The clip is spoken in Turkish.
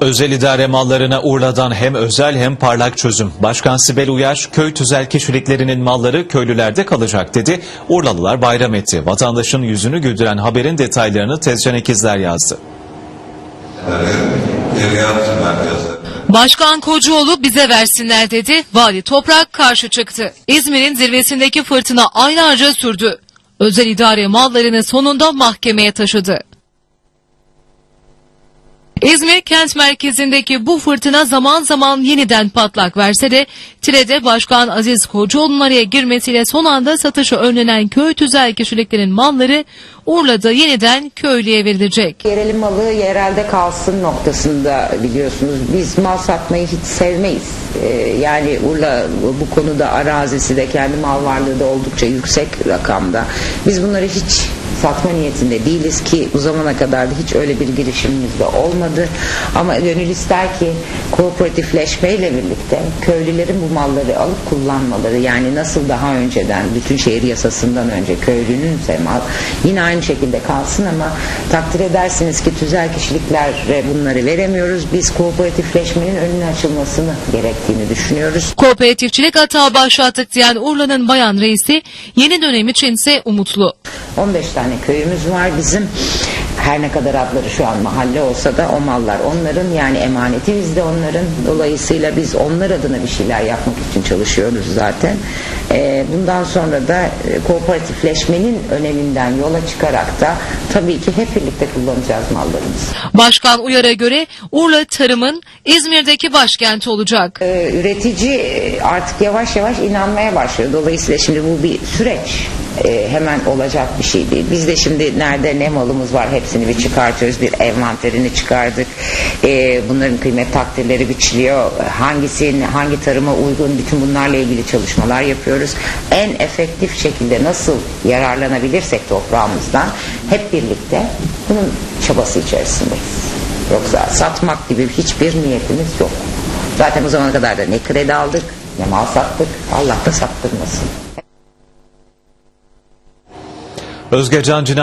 Özel idare mallarına Urla'dan hem özel hem parlak çözüm. Başkan Sibel Uyar, köy tüzel kişiliklerinin malları köylülerde kalacak dedi. Urlalılar bayram etti. Vatandaşın yüzünü güldüren haberin detaylarını Tezcan İkizler yazdı. Başkan Kocaoğlu bize versinler dedi. Vali Toprak karşı çıktı. İzmir'in zirvesindeki fırtına aylarca sürdü. Özel idare mallarını sonunda mahkemeye taşıdı. İzmir kent merkezindeki bu fırtına zaman zaman yeniden patlak verse de Tire'de Başkan Aziz Kocaoğlu'nun araya girmesiyle son anda satışı önlenen köy tüzel kişiliklerin malları Urla'da yeniden köylüye verilecek. Yerel malı yerelde kalsın noktasında biliyorsunuz. Biz mal satmayı hiç sevmeyiz. Ee, yani Urla bu konuda arazisi de kendi mal varlığı da oldukça yüksek rakamda. Biz bunları hiç satma niyetinde değiliz ki bu zamana kadar da hiç öyle bir girişimimiz de olmadı. Ama gönül ister ki kooperatifleşmeyle birlikte köylülerin bu malları alıp kullanmaları yani nasıl daha önceden bütün şehir yasasından önce köylünün mal yine aynı şekilde kalsın ama takdir edersiniz ki tüzel kişiliklere bunları veremiyoruz. Biz kooperatifleşmenin önünün açılmasını gerektiğini düşünüyoruz. Kooperatifçilik hata başlattık diyen Urla'nın bayan reisi yeni dönem içinse umutlu. 15 tane köyümüz var bizim. Her ne kadar adları şu an mahalle olsa da o mallar onların yani emaneti bizde onların. Dolayısıyla biz onlar adına bir şeyler yapmak için çalışıyoruz zaten. Ee, bundan sonra da e, kooperatifleşmenin öneminden yola çıkarak da tabii ki hep birlikte kullanacağız mallarımızı. Başkan Uyar'a göre Urla tarımın İzmir'deki başkenti olacak. Ee, üretici e, artık yavaş yavaş inanmaya başlıyor. Dolayısıyla şimdi bu bir süreç. Ee, hemen olacak bir şey değil. Biz de şimdi nerede ne malımız var hepsini bir çıkartıyoruz. Bir envanterini çıkardık. Bunların kıymet takdirleri biçiliyor. Hangisinin hangi tarıma uygun bütün bunlarla ilgili çalışmalar yapıyoruz. En efektif şekilde nasıl yararlanabilirsek toprağımızdan hep birlikte bunun çabası içerisindeyiz. Yoksa satmak gibi hiçbir niyetimiz yok. Zaten bu zamana kadar da ne kredi aldık ne mal sattık. Allah da sattırmasın. Özgecan Cinayet